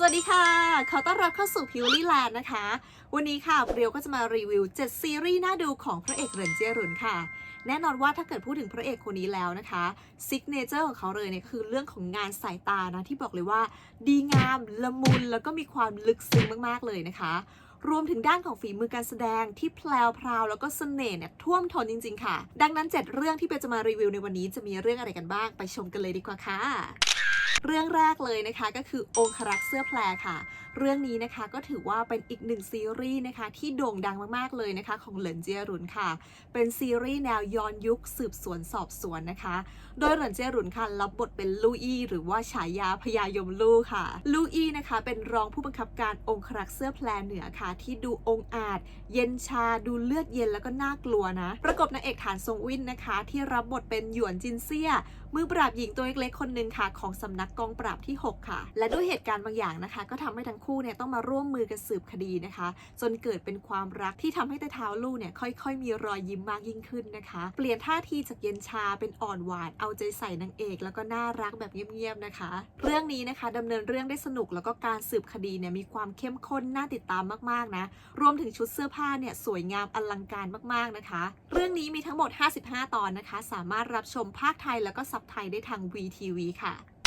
สวัสดีค่ะ ขอต้อนรับเข้าสู่พิวลี่แลนด์นะคะ วันนี้ค่ะเรียวก็จะมารีวิว 7 ซีรีส์น่าดูของพระเอกเรนเจรุนค่ะ แน่นอนว่าถ้าเกิดพูดถึงพระเอกคนนี้แล้วนะคะซิกเนเจอร์ของเขาเลยเนี่ยคือเรื่องของงานสายตานะที่บอกเลยว่า ดีงามละมุนแล้วก็มีความลึกซึ้งมากๆเลยนะคะ รวมถึงด้านของฝีมือการแสดงที่แพลวพราวแล้วก็เสน่ห์เนี่ยท่วมท้นจริง ๆ ค่ะ ดังนั้น 7 เรื่องที่เปยจะมารีวิวในวันนี้จะมีเรื่องอะไรกันบ้างไปชมกันเลยดีกว่าค่ะ เรื่องแรกเลยนะคะก็คือองครักษ์เสื้อแพรค่ะเรื่องนี้นะคะก็ถือว่าเป็นอีกหนึ่งซีรีส์นะคะที่โด่งดังมากๆเลยนะคะของเหลินเจียรุนค่ะ เป็นซีรีส์แนวย้อนยุคสืบสวนสอบสวนนะคะ โดยเหรินเจียรุนค่ะรับบทเป็นลูอี้หรือว่าฉายาพญายมลู่ค่ะ ลูอี้นะคะเป็นรองผู้บังคับการองครักษ์เสื้อแพรเหนือค่ะ ที่ดูองอาจ เย็นชาดูเลือดเย็นแล้วก็น่ากลัวนะ ประกบนางเอกฐานทรงวินนะคะ ที่รับบทเป็นหยวนจินเซียมือปราบหญิงตัวเล็กๆคนหนึ่งค่ะ ของสำนักกองปราบที่ 6 ค่ะ และด้วยเหตุการณ์บางอย่างนะคะ ก็ทำให้ทั้งคู่เนี่ยต้องมาร่วมมือกันสืบคดีนะคะ จนเกิดเป็นความรักที่ทำให้แต่เท้าลู่เนี่ยค่อย ๆ มีรอยยิ้มมากยิ่งขึ้นนะคะ เปลี่ยนท่าทีจากเย็นชาเป็นอ่อนหวานเอาใจใส่นางเอก แล้วก็น่ารักแบบเงียบๆนะคะ เรื่องนี้นะคะดำเนินเรื่องได้สนุกแล้วก็การสืบคดีเนี่ยมีความเข้มข้นน่าติดตามมากๆนะ รวมถึงชุดเสื้อผ้าเนี่ยสวยงามอลังการมากๆนะคะ เรื่องนี้มีทั้งหมด 55 ตอนนะคะ สามารถรับชมภาคไทยแล้วก็ซับไทยได้ทาง VTV ค่ะ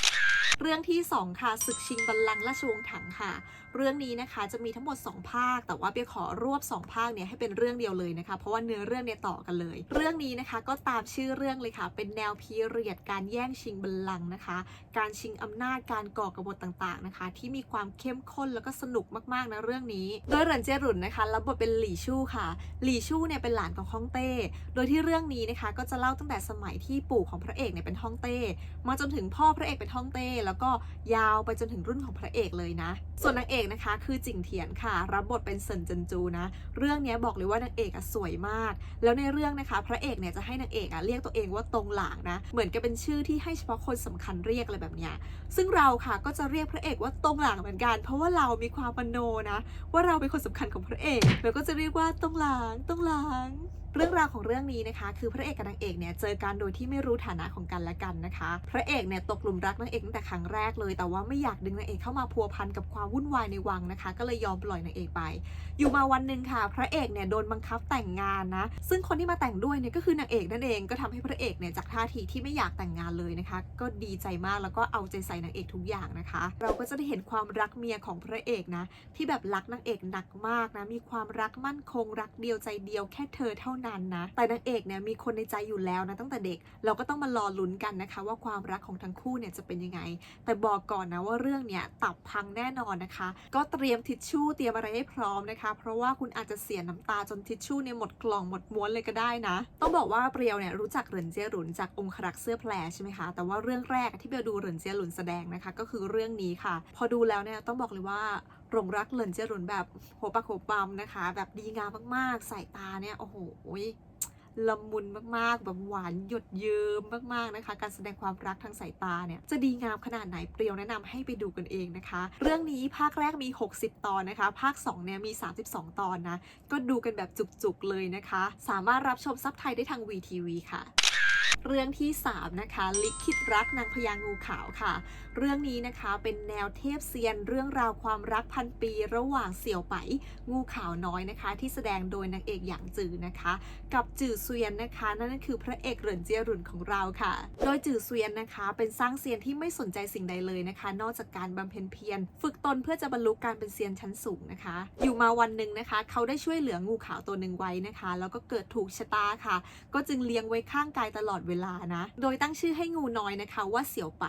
เรื่องที่ 2 ค่ะศึกชิงบัลลังก์ราชวงศ์ถังค่ะ เรื่องนี้นะคะจะมีทั้งหมด 2 ภาค แต่ว่าเปียขอรวบ 2 ภาคเนี่ยให้เป็นเรื่องเดียวเลยนะคะ เพราะว่าเนื้อเรื่องเนี่ยต่อกันเลย เรื่องนี้นะคะก็ตามชื่อเรื่องเลยค่ะ เป็นแนวพีเรียดการแย่งชิงบัลลังก์นะคะ การชิงอำนาจการก่อกบฏต่างๆนะคะ ที่มีความเข้มข้นแล้วก็สนุกมากๆนะเรื่องนี้ โดยเหรินเจรุนนะคะรับบทเป็นหลี่ชู่ค่ะ หลี่ชู่เนี่ยเป็นหลานของฮ่องเต้ โดยที่เรื่องนี้นะคะก็จะเล่าตั้งแต่สมัยที่ปู่ของพระเอกเนี่ยเป็นฮ่องเต้ มาจนถึงพ่อพระเอกเป็นฮ่องเต้แล้วแล้วก็ยาวไปจนถึงรุ่นของพระเอกเลยนะ ส่วนนางเอกนะคะคือจิงเทียนค่ะ รับบทเป็นเซินจินจูนะ เรื่องนี้บอกเลยว่านางเอกอะสวยมาก แล้วในเรื่องนะคะ พระเอกเนี่ยจะให้นางเอกอะเรียกตัวเองว่าตรงหลางนะ เหมือนกับเป็นชื่อที่ให้เฉพาะคนสำคัญเรียกอะไรแบบนี้ ซึ่งเราค่ะก็จะเรียกพระเอกว่าตรงหลางเหมือนกัน เพราะว่าเรามีความมโนนะ ว่าเราเป็นคนสำคัญของพระเอกเราก็จะเรียกว่าตรงหลางตรงหลางเรื่องราวของเรื่องนี้นะคะ คือพระเอกกับนางเอกเนี่ยเจอกันโดยที่ไม่รู้ฐานะของกันและกันนะคะ พระเอกเนี่ยตกหลุมรักนางเอกตั้งแต่ครั้งแรกเลย แต่ว่าไม่อยากดึงนางเอกเข้ามาพัวพันกับความวุ่นวายในวังนะคะ ก็เลยยอมปล่อยนางเอกไป อยู่มาวันหนึ่งค่ะ พระเอกเนี่ยโดนบังคับแต่งงานนะ ซึ่งคนที่มาแต่งด้วยเนี่ยก็คือนางเอกนั่นเอง ก็ทำให้พระเอกเนี่ยจากท่าทีที่ไม่อยากแต่งงานเลยนะคะ ก็ดีใจมากแล้วก็เอาใจใส่นางเอกทุกอย่างนะคะ เราก็จะได้เห็นความรักเมียของพระเอกนะที่แบบรักนางเอกหนักมากนะมีความรักมั่นคงรักเดียวใจเดียวแค่เธอเท่านั้นนะ แต่นางเอกเนี่ยมีคนในใจอยู่แล้วนะตั้งแต่เด็ก เราก็ต้องมารอลุ้นกันนะคะ ว่าความรักของทั้งคู่เนี่ยจะเป็นยังไง แต่บอกก่อนนะว่าเรื่องเนี้ยตับพังแน่นอนนะคะ ก็เตรียมทิชชู่เตรียมอะไรให้พร้อมนะคะ เพราะว่าคุณอาจจะเสียน้ำตาจนทิชชู่เนี่ยหมดกล่องหมดม้วนเลยก็ได้นะ ต้องบอกว่าเปรียวเนี่ยรู้จักเหรินเจียหรุนจากองครักษ์เสื้อแพรใช่ไหมคะแต่ว่าเรื่องแรกที่เบลดูเหรินเจียหรุนแสดงนะคะ ก็คือเรื่องนี้ค่ะ พอดูแล้วเนี่ยต้องบอกเลยว่า หลงรักเหลินเจรุนแบบโหปะโหปั๊มนะคะ แบบดีงามมากๆ สายตาเนี่ย โอ้โหละมุนมากๆ แบบหวานหยดเยิ้มมากๆนะคะ การแสดงความรักทางสายตาเนี่ย จะดีงามขนาดไหนเปรียวแนะนำให้ไปดูกันเองนะคะ เรื่องนี้ภาคแรกมี 60 ตอนนะคะ ภาค 2 เนี่ยมี 32 ตอนนะ ก็ดูกันแบบจุกๆเลยนะคะ สามารถรับชมซับไทยได้ทาง VTV ค่ะ เรื่องที่ 3 นะคะ ลิขิตรักนางพญางูขาวค่ะ เรื่องนี้นะคะเป็นแนวเทพเซียนเรื่องราวความรักพันปีระหว่างเสี่ยวไป งูขาวน้อยนะคะ ที่แสดงโดยนางเอกหยางจือนะคะ กับจือเซียนนะคะ นั่นก็คือพระเอกเหรินเจียรุนของเราค่ะ โดยจือเซียนนะคะ เป็นสร้างเซียนที่ไม่สนใจสิ่งใดเลยนะคะ นอกจากการบำเพ็ญเพียรฝึกตนเพื่อจะบรรลุการเป็นเซียนชั้นสูงนะคะ อยู่มาวันหนึ่งนะคะ เขาได้ช่วยเหลืองูขาวตัวหนึ่งไว้นะคะ แล้วก็เกิดถูกชะตาค่ะ ก็จึงเลี้ยงไว้ข้างกายตลอดเวลานะ โดยตั้งชื่อให้งูน้อยนะคะว่าเสี่ยวไป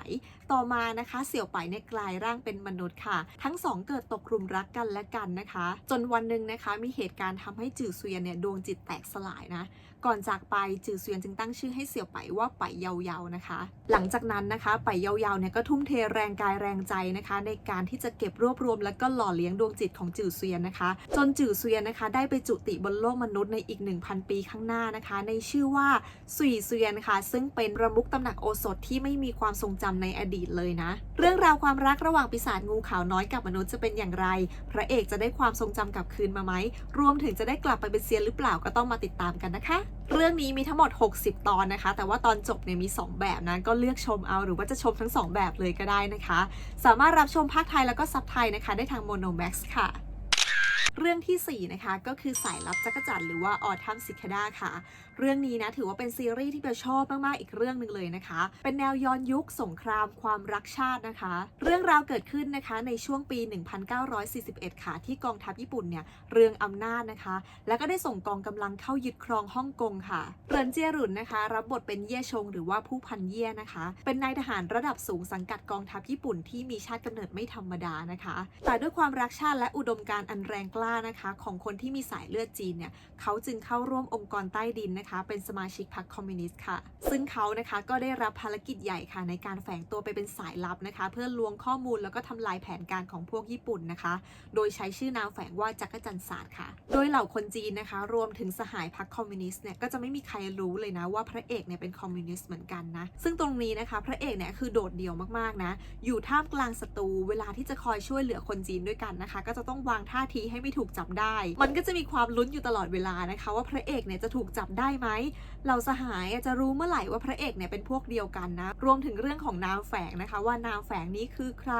ต่อมานะคะ เสี่ยวไปเนี่ยกลายร่างเป็นมนุษย์ค่ะ ทั้งสองเกิดตกหลุมรักกันและกันนะคะ จนวันหนึ่งนะคะมีเหตุการณ์ทำให้จือเซียนเนี่ยดวงจิตแตกสลายนะ ก่อนจากไปจือเซียนจึงตั้งชื่อให้เสี่ยวไปว่าไปเยาเยานะคะ หลังจากนั้นนะคะ ไปเยาเยาเนี่ยก็ทุ่มเทแรงกายแรงใจนะคะ ในการที่จะเก็บรวบรวม และก็หล่อเลี้ยงดวงจิตของจือเซียนนะคะ จนจือเซียนนะคะ ได้ไปจุติบนโลกมนุษย์ในอีก 1,000 ปีข้างหน้านะคะ ในชื่อว่าสุยเซียนค่ะ ซึ่งเป็นประมุขตำหนักโอสถที่ไม่มีความทรงจำในอดีตเลยนะ เรื่องราวความรักระหว่างปีศาจงูขาวน้อยกับมนุษย์จะเป็นอย่างไร พระเอกจะได้ความทรงจำกลับคืนมาไหมรวมถึงจะได้กลับไปเป็นเซียนหรือเปล่าก็ต้องมาติดตามกันนะคะเรื่องนี้มีทั้งหมด 60 ตอนนะคะ แต่ว่าตอนจบเนี่ยมี 2 แบบนะ ก็เลือกชมเอาหรือว่าจะชมทั้ง 2 แบบเลยก็ได้นะคะ สามารถรับชมภาคไทยแล้วก็ซับไทยนะคะ ได้ทาง Monomax ค่ะ เรื่องทีสี่ 4 นะคะก็คือสายลับจักรจันหรือว่า Autumn Cicada ค่ะ เรื่องนี้นะถือว่าเป็นซีรีส์ที่เบลชอบมาก ๆ อีกเรื่องหนึ่งเลยนะคะ เป็นแนวย้อนยุคสงครามความรักชาตินะคะ เรื่องราวเกิดขึ้นนะคะในช่วงปี 1941 ค่ะ ที่กองทัพญี่ปุ่นเนี่ยเรืองอำนาจนะคะ แล้วก็ได้ส่งกองกำลังเข้ายึดครองฮ่องกงค่ะเรินเจียรุนนะคะ รับบทเป็นเย่ชงหรือว่าผู้พันเย่นะคะ เป็นนายทหารระดับสูงสังกัดกองทัพญี่ปุ่นที่มีชาติกำเนิดไม่ธรรมดานะคะ แต่ด้วยความรักชาติและอุดมการณ์อันแรงกล้านะคะของคนที่มีสายเลือดจีนเนี่ยเขาจึงเข้าร่วมองค์กรใต้ดินนะคะ เป็นสมาชิกพรรคคอมมิวนิสต์ค่ะ ซึ่งเขานะคะก็ได้รับภารกิจใหญ่ค่ะ ในการแฝงตัวไปเป็นสายลับนะคะ เพื่อลวงข้อมูลแล้วก็ทำลายแผนการของพวกญี่ปุ่นนะคะ โดยใช้ชื่อนามแฝงว่าจักรจันทร์ศาสตร์ค่ะ โดยเหล่าคนจีนนะคะ รวมถึงสหายพรรคคอมมิวนิสต์เนี่ยก็จะไม่มีใครรู้เลยนะว่าพระเอกเนี่ยเป็นคอมมิวนิสต์เหมือนกันนะซึ่งตรงนี้นะคะ พระเอกเนี่ยคือโดดเดี่ยวมากๆนะอยู่ท่ามกลางศัตรูเวลาที่จะคอยช่วยเหลือคนจีนด้วยกันนะคะ ก็จะต้องวางท่าทีให้ไม่ถูกจับได้ มันก็จะมีความลุ้นอยู่ตลอดเวลานะคะ ว่าพระเอกเนี่ยจะถูกจับได้ไหมเหล่าสหายจะรู้เมื่อไหร่ว่าพระเอกเนี่ยเป็นพวกเดียวกันนะ รวมถึงเรื่องของนามแฝงนะคะ ว่านามแฝงนี้คือใคร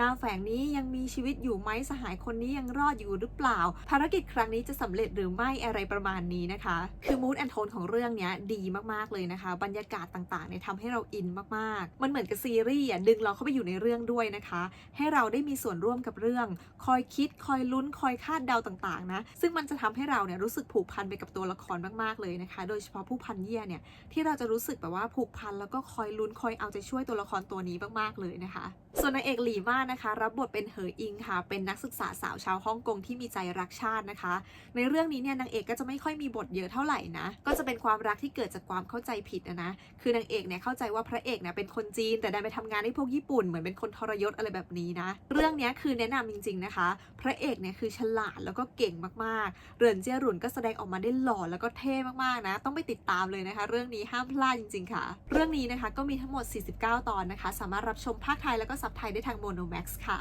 นามแฝงนี้ยังมีชีวิตอยู่ไหมสหายคนนี้ยังรอดอยู่หรือเปล่า ภารกิจครั้งนี้จะสำเร็จหรือไม่อะไรประมาณนี้นะคะ คือมูดแอนโทนของเรื่องเนี้ยดีมากๆเลยนะคะ บรรยากาศต่างๆเนี่ยทำให้เราอินมากๆ มันเหมือนกับซีรีส์อะดึงเราเข้าไปอยู่ในเรื่องด้วยนะคะ ให้เราได้มีส่วนร่วมกับเรื่อง คอยคิดคอยลุ้นคอยคาดเดาต่างๆนะ ซึ่งมันจะทำให้เราเนี่ยรู้สึกผูกพันไปกับตัวละครมากๆเลยนะคะ โดยเฉพาะผู้พันเยี่ยเนี่ยที่เราจะรู้สึกแบบว่าผูกพันแล้วก็คอยลุ้นคอยเอาใจช่วยตัวละครตัวนี้มากๆเลยนะคะ ส่วนนางเอกหลี่มานะคะ รับบทเป็นเหออิงค่ะ เป็นนักศึกษาสาวชาวฮ่องกงที่มีใจรักชาตินะคะ ในเรื่องนี้เนี่ยนางเอกก็จะไม่ค่อยมีบทเยอะเท่าไหร่นะ ก็จะเป็นความรักที่เกิดจากความเข้าใจผิดนะนะคือนางเอกเนี่ยเข้าใจว่าพระเอกเนี่ยเป็นคนจีน แต่ดันไปทำงานให้พวกญี่ปุ่นเหมือนเป็นคนทรยศอะไรแบบนี้นะ เรื่องนี้คือแนะนำจริง ๆนะคะ พระเอกเนี่ยคือฉลาดแล้วก็เก่งมากๆ เรือนเจียหรุนก็แสดงออกมาได้หล่อแล้วก็เท่มากๆนะ ต้องไปติดตามเลยนะคะ เรื่องนี้ห้ามพลาดจริง ๆ ค่ะ เรื่องนี้นะคะก็มีทั้งหมด 49 ตอนนะคะ สามารถรับชมภาคไทยแล้วก็ซับไทยได้ทาง Monomax ค่ะ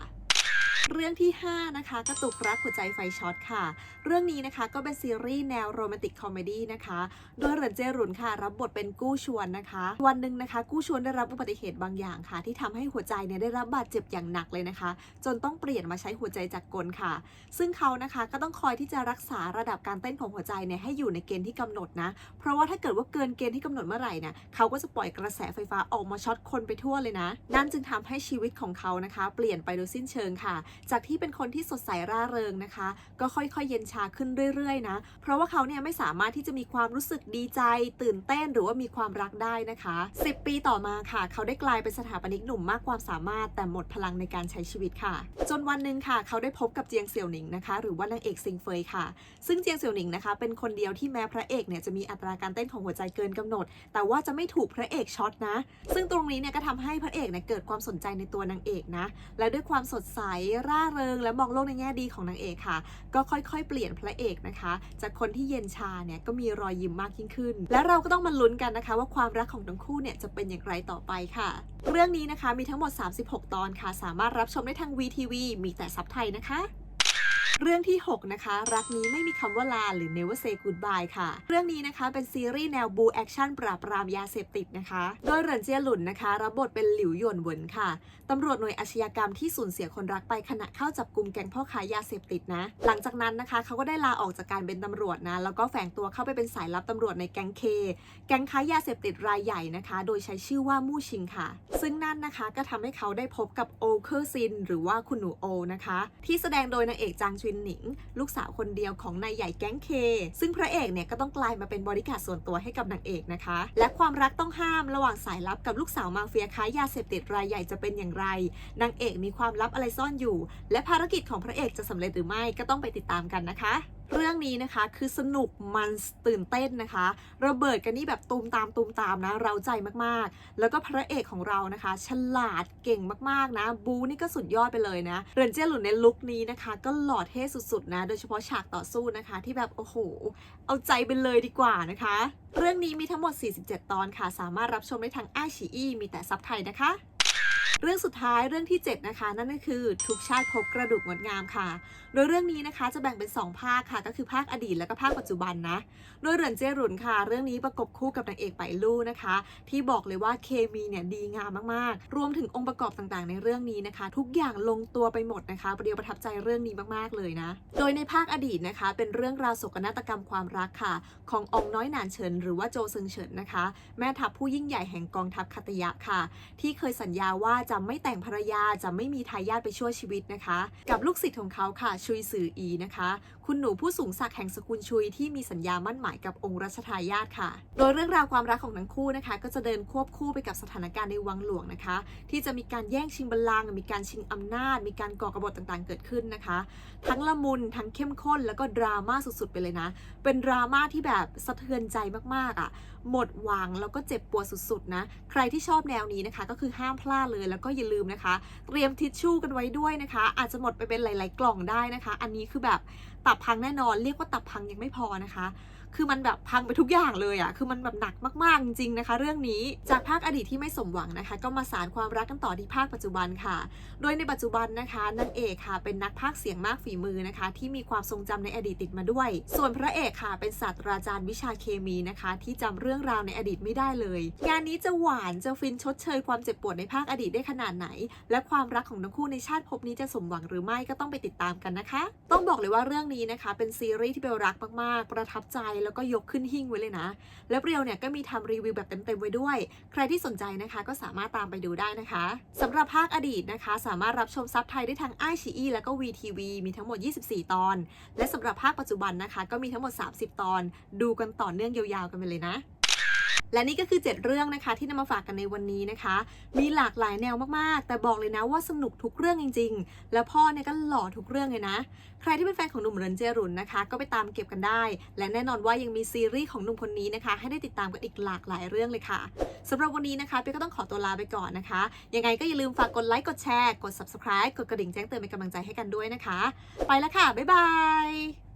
เรื่องที่ 5 นะคะ กระตุกรักหัวใจไฟช็อตค่ะ เรื่องนี้นะคะก็เป็นซีรีส์แนวโรแมนติกคอมเมดี้นะคะโดยเหรินเจรุนค่ะ รับบทเป็นกู้ชวนนะคะ วันหนึ่งนะคะ กู้ชวนได้รับอุบัติเหตุบางอย่างค่ะ ที่ทำให้หัวใจเนี่ยได้รับบาดเจ็บอย่างหนักเลยนะคะ จนต้องเปลี่ยนมาใช้หัวใจจากกลค่ะ ซึ่งเขานะคะก็ต้องคอยที่จะรักษาระดับการเต้นของหัวใจเนี่ยให้อยู่ในเกณฑ์ที่กำหนดนะ เพราะว่าถ้าเกิดว่าเกินเกณฑ์ที่กำหนดเมื่อไหร่เนี่ยเขาก็จะปล่อยกระแสไฟฟ้าออกมาช็อตคนไปทั่วเลยนะ นั่นจึงทำให้ชีวิตของเขานะคะ เปลี่ยนไปโดยสิ้นเชิงค่ะจากที่เป็นคนที่สดใสร่าเริงนะคะ ก็ค่อยๆ เย็นชาขึ้นเรื่อยๆนะ เพราะว่าเขาเนี่ยไม่สามารถที่จะมีความรู้สึกดีใจ ตื่นเต้นหรือว่ามีความรักได้นะคะ 10 ปีต่อมาค่ะ เขาได้กลายเป็นสถาปนิกหนุ่มมากความสามารถแต่หมดพลังในการใช้ชีวิตค่ะ จนวันหนึ่งค่ะ เขาได้พบกับเจียงเสี่ยวหนิงนะคะ หรือว่านางเอกซิงเฟยค่ะ ซึ่งเจียงเสี่ยวหนิงนะคะ เป็นคนเดียวที่แม้พระเอกเนี่ยจะมีอัตราการเต้นของหัวใจเกินกำหนด แต่ว่าจะไม่ถูกพระเอกช็อตนะ ซึ่งตรงนี้เนี่ยก็ทำให้พระเอกเนี่ยเกิดความสนใจในตัวนางเอกนะ และด้วยความสดใสร่าเริง และมองโลกในแง่ดีของนางเอกค่ะ ก็ค่อยๆ เปลี่ยนพระเอกนะคะ จากคนที่เย็นชาเนี่ยก็มีรอยยิ้มมากยิ่งขึ้น และเราก็ต้องมาลุ้นกันนะคะ ว่าความรักของทั้งคู่เนี่ยจะเป็นอย่างไรต่อไปค่ะ เรื่องนี้นะคะมีทั้งหมด 36 ตอนค่ะ สามารถรับชมได้ทาง VTV มีแต่ซับไทยนะคะ เรื่องที่ 6 นะคะ รักนี้ไม่มีคำว่าลาหรือ never say goodbye ค่ะ เรื่องนี้นะคะเป็นซีรีส์แนวบูแอคชั่นปราบปรามยาเสพติดนะคะ โดยเหรินเจียหลุนนะคะ รับบทเป็นหลิวหยวนเหวินค่ะตำรวจหน่วยอาชญากรรมที่สูญเสียคนรักไปขณะเข้าจับกลุ่มแก๊งพ่อค้ายาเสพติดนะ หลังจากนั้นนะคะเขาก็ได้ลาออกจากการเป็นตำรวจนะ แล้วก็แฝงตัวเข้าไปเป็นสายลับตำรวจในแก๊งเค แก๊งค้ายาเสพติดรายใหญ่นะคะ โดยใช้ชื่อว่ามู่ชิงค่ะ ซึ่งนั่นนะคะก็ทำให้เขาได้พบกับโอเคอร์ซิน หรือว่าคุณหนูโอนะคะ ที่แสดงโดยนางเอกจางจินหนิง ลูกสาวคนเดียวของนายใหญ่แก๊งเค ซึ่งพระเอกเนี่ยก็ต้องกลายมาเป็นบริการส่วนตัวให้กับนางเอกนะคะ และความรักต้องห้ามระหว่างสายลับกับลูกสาวมาเฟียค้ายาเสพติดรายใหญ่จะเป็นอย่างไรนางเอกมีความลับอะไรซ่อนอยู่ และภารกิจของพระเอกจะสำเร็จหรือไม่ก็ต้องไปติดตามกันนะคะ เรื่องนี้นะคะคือสนุกมันตื่นเต้นนะคะ ระเบิดกันนี่แบบตูมตามตูมตามนะ เราใจมากๆ แล้วก็พระเอกของเรานะคะ ฉลาดเก่งมากๆนะ บูนี่ก็สุดยอดไปเลยนะ เรนเจยหลุนในลุคนี้นะคะ ก็หล่อเท่สุดๆนะ โดยเฉพาะฉากต่อสู้นะคะ ที่แบบโอ้โห เอาใจไปเลยดีกว่านะคะ เรื่องนี้มีทั้งหมด 47 ตอนค่ะ สามารถรับชมได้ทางไอชีอีมีแต่ซับไทยนะคะ เรื่องสุดท้ายเรื่องที่ 7 นะคะ นั่นก็คือทุกชาติพบกระดูกงดงามค่ะ โดยเรื่องนี้นะคะจะแบ่งเป็น 2 ภาคค่ะ ก็คือภาคอดีตและก็ภาคปัจจุบันนะ โดยเหรินเจรุนค่ะ เรื่องนี้ประกบคู่กับนางเอกไปลู่นะคะ ที่บอกเลยว่าเคมีเนี่ยดีงามมากๆ รวมถึงองค์ประกอบต่างๆ ในเรื่องนี้นะคะ ทุกอย่างลงตัวไปหมดนะคะเรียวประทับใจเรื่องนี้มากๆเลยนะ โดยในภาคอดีตนะคะ เป็นเรื่องราวโศกนาฏกรรมความรักค่ะ ของอองน้อยหนานเฉินหรือว่าโจซึงเฉินนะคะ แม่ทัพผู้ยิ่งใหญ่แห่งกองทัพคาตยะค่ะ ที่เคยสัญญาว่าจะไม่แต่งภรรยาจะไม่มีทายาทไปชั่วชีวิตนะคะ กับลูกศิษย์ของเขาค่ะชุยสืออีนะคะคุณหนูผู้สูงศักดิ์แห่งสกุลชุยที่มีสัญญามั่นหมายกับองค์รัชทายาทค่ะ โดยเรื่องราวความรักของทั้งคู่นะคะ ก็จะเดินควบคู่ไปกับสถานการณ์ในวังหลวงนะคะ ที่จะมีการแย่งชิงบัลลังก์มีการชิงอำนาจ มีการก่อกบฏต่างๆ เกิดขึ้นนะคะ ทั้งละมุนทั้งเข้มข้นแล้วก็ดราม่าสุดๆไปเลยนะ เป็นดราม่าที่แบบสะเทือนใจมากๆอะ หมดหวังแล้วก็เจ็บปวดสุดๆนะใครที่ชอบแนวนี้นะคะ ก็คือห้ามพลาดเลยแล้วก็อย่าลืมนะคะ เตรียมทิชชู่กันไว้ด้วยนะคะ อาจจะหมดไปเป็นหลาย ๆ กล่องได้นะคะ อันนี้คือแบบ ตับพังแน่นอน เรียกว่าตับพังยังไม่พอนะคะ คือมันแบบพังไปทุกอย่างเลยอะ่ะ คือมันแบบหนักมากๆจริงๆนะคะ เรื่องนี้ จากภาคอดีตที่ไม่สมหวังนะคะ ก็มาสารความรักกันต่อที่ภาคปัจจุบันค่ะ โดยในปัจจุบันนะคะนางเอกค่ะ เป็นนักพากเสียงมากฝีมือนะคะ ที่มีความทรงจำในอดีตติดมาด้วย ส่วนพระเอกค่ะ เป็นศาสตราจารย์วิชาเคมีนะคะ ที่จำเรื่องราวในอดีตไม่ได้เลย งานนี้จะหวานจะฟินชดเชยความเจ็บปวดในภาคอดีตได้ขนาดไหน และความรักของทั้งคู่ในชาติภพนี้จะสมหวังหรือไม่ก็ต้องไปติดตามกันนะคะ ต้องบอกเลยว่าเรื่องนี้นะคะ เป็นซีรีส์ที่เบลรักมากๆ ประทับใจแล้วก็ยกขึ้นหิ้งไว้เลยนะ แล้วเรียวเนี่ยก็มีทำรีวิวแบบเต็มๆไว้ด้วย ใครที่สนใจนะคะก็สามารถตามไปดูได้นะคะสำหรับภาคอดีตนะคะ สามารถรับชมซับไทยได้ทางไอชีอีแล้วก็ VTV มีทั้งหมด 24 ตอน และสำหรับภาคปัจจุบันนะคะ ก็มีทั้งหมด 30 ตอน ดูกันต่อเนื่องยาวๆกันไปเลยนะ และนี่ก็คือ 7 เรื่องนะคะที่นำมาฝากกันในวันนี้นะคะ มีหลากหลายแนวมากๆ แต่บอกเลยนะว่าสนุกทุกเรื่องจริง ๆ แล้วพ่อเนี่ยก็หล่อทุกเรื่องเลยนะ ใครที่เป็นแฟนของหนุ่มเรนเจรุนนะคะ ก็ไปตามเก็บกันได้ และแน่นอนว่ายังมีซีรีส์ของหนุ่มคนนี้นะคะ ให้ได้ติดตามกันอีกหลากหลายเรื่องเลยค่ะสำหรับวันนี้นะคะเปียก็ต้องขอตัวลาไปก่อนนะคะ ยังไงก็อย่าลืมฝากกดไลค์กดแชร์กด subscribe กดกระดิ่งแจ้งเตือนเป็นกำลังใจให้กันด้วยนะคะ ไปแล้วค่ะบ๊ายบาย